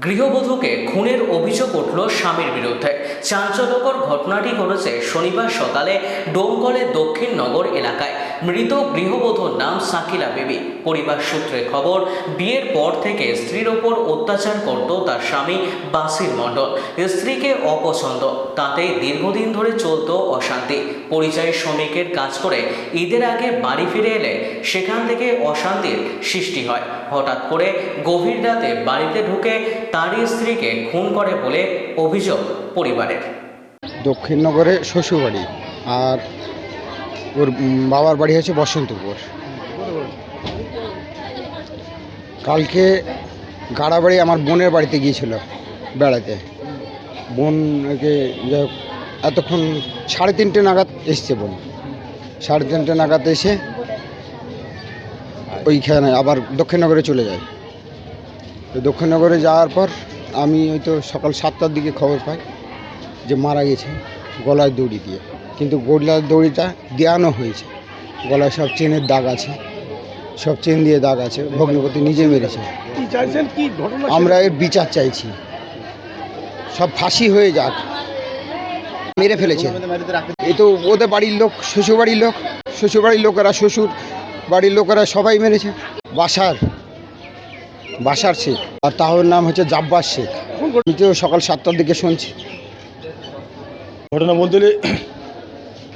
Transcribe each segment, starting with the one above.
গৃহবধূকে খুনের অভিযোগ উঠল স্বামীর বিরুদ্ধে। চাঞ্চল্যকর ঘটনাটি ঘটেছে শনিবার সকালে ডোমকলের দক্ষিণ নগর এলাকায়। মৃত গৃহবধূর নাম সাকিলা বেবি। পরিবার সূত্রে খবর, বিয়ের পর থেকে স্ত্রীর ওপর অত্যাচার করত তার স্বামী বাসির মণ্ডল। স্ত্রীকে অপছন্দ তাতে দীর্ঘদিন ধরে চলত অশান্তি। পরিযায়ী শ্রমিকের কাজ করে ঈদের আগে বাড়ি ফিরে এলে সেখান থেকে অশান্তির সৃষ্টি হয়। হঠাৎ করে গভীর রাতে বাড়িতে ঢুকে তারই স্ত্রীকে খুন করে বলে অভিযোগ পরিবারের। দক্ষিণনগরে শ্বশুরবাড়ি আর ওর বাবার বাড়ি হচ্ছে বসন্তপুর। কালকে গাড়াবাড়ি আমার বোনের বাড়িতে গিয়েছিল বেড়াতে। বোন একে যাই এতক্ষণ সাড়ে তিনটে নাগাদ এসছে বোন। সাড়ে তিনটে নাগাদ এসে ওইখানে আবার দক্ষিণনগরে চলে যায়। দক্ষিণনগরে যাওয়ার পর আমি ওই তো সকাল সাতটার দিকে খবর পাই যে মারা গেছে গলায় দড়ি দিয়ে। কিন্তু গলার দড়িটা দেওয়ানো হয়েছে। গলায় সব চেনের দাগ আছে। সব চেন দিয়ে দাগ আছে। ভগ্নপতি নিজে মেরেছে। আমরা এর বিচার চাইছি। সব ফাঁসি হয়ে যাক। মেরে ফেলেছে। এই তো ওদের বাড়ির লোক শ্বশুর বাড়ির লোক। শ্বশুর বাড়ির লোকেরা শ্বশুর বাড়ির লোকেরা সবাই মেরেছে। বাসার বাসার শেখ, আর তাহলে নাম হচ্ছে জাব্বার শেখ। তো সকাল সাতটার দিকে শুনছি। ঘটনা বলতে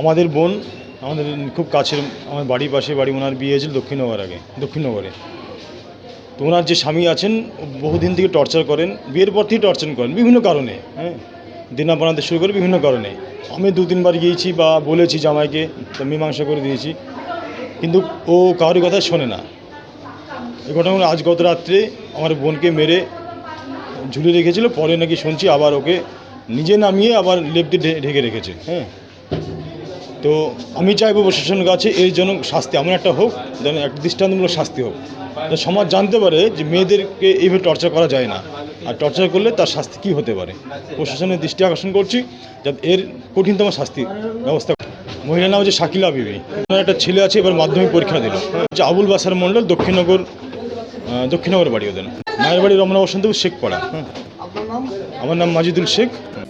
আমাদের বোন, আমাদের খুব কাছের আমার বাড়ির পাশে বাড়ি, ওনার বিয়ে হয়েছিল দক্ষিণনগর আগে দক্ষিণনগরে তো ওনার যে স্বামী আছেন বহুদিন থেকে টর্চার করেন, বিয়ের পর থেকে টর্চার করেন, বিভিন্ন কারণে হ্যাঁ? দিনা বানাতে শুরু করে বিভিন্ন কারণে। আমি দু, তিনবার গিয়েছি বা বলেছি জামাইকে মীমাংসা করে দিয়েছি। কিন্তু ও কারোর কথা শোনে না। এই ঘটনা আজ গত রাত্রে আমার বোনকে মেরে ঝুলে রেখেছিল, পরে নাকি শুনছি আবার ওকে নিজে নামিয়ে আবার লেপ দিয়ে ঢে- ঢেকে রেখেছে হ্যাঁ। তো আমি চাইব প্রশাসনের কাছে এর জন্য শাস্তি, এমন একটা হোক, যেন একটা দৃষ্টান্তমূলক শাস্তি হোক। সমাজ জানতে পারে যে মেয়েদেরকে এইভাবে টর্চার করা যায় না, আর টর্চার করলে তার শাস্তি কী হতে পারে। প্রশাসনের দৃষ্টি আকর্ষণ করছি, যাতে এর কঠিনতম শাস্তি ব্যবস্থা মহিলার নাম হচ্ছে শাকিলা বিবি। একটা ছেলে আছে, এবার মাধ্যমিক পরীক্ষা দিল। হচ্ছে আবুল বাসার মণ্ডল, দক্ষিণনগর দক্ষিণনগর বাড়ি ওদের। মায়ের বাড়ি রমনা বসন্ত শেখ পাড়া হ্যাঁ আমার নাম Majidul Sheikh.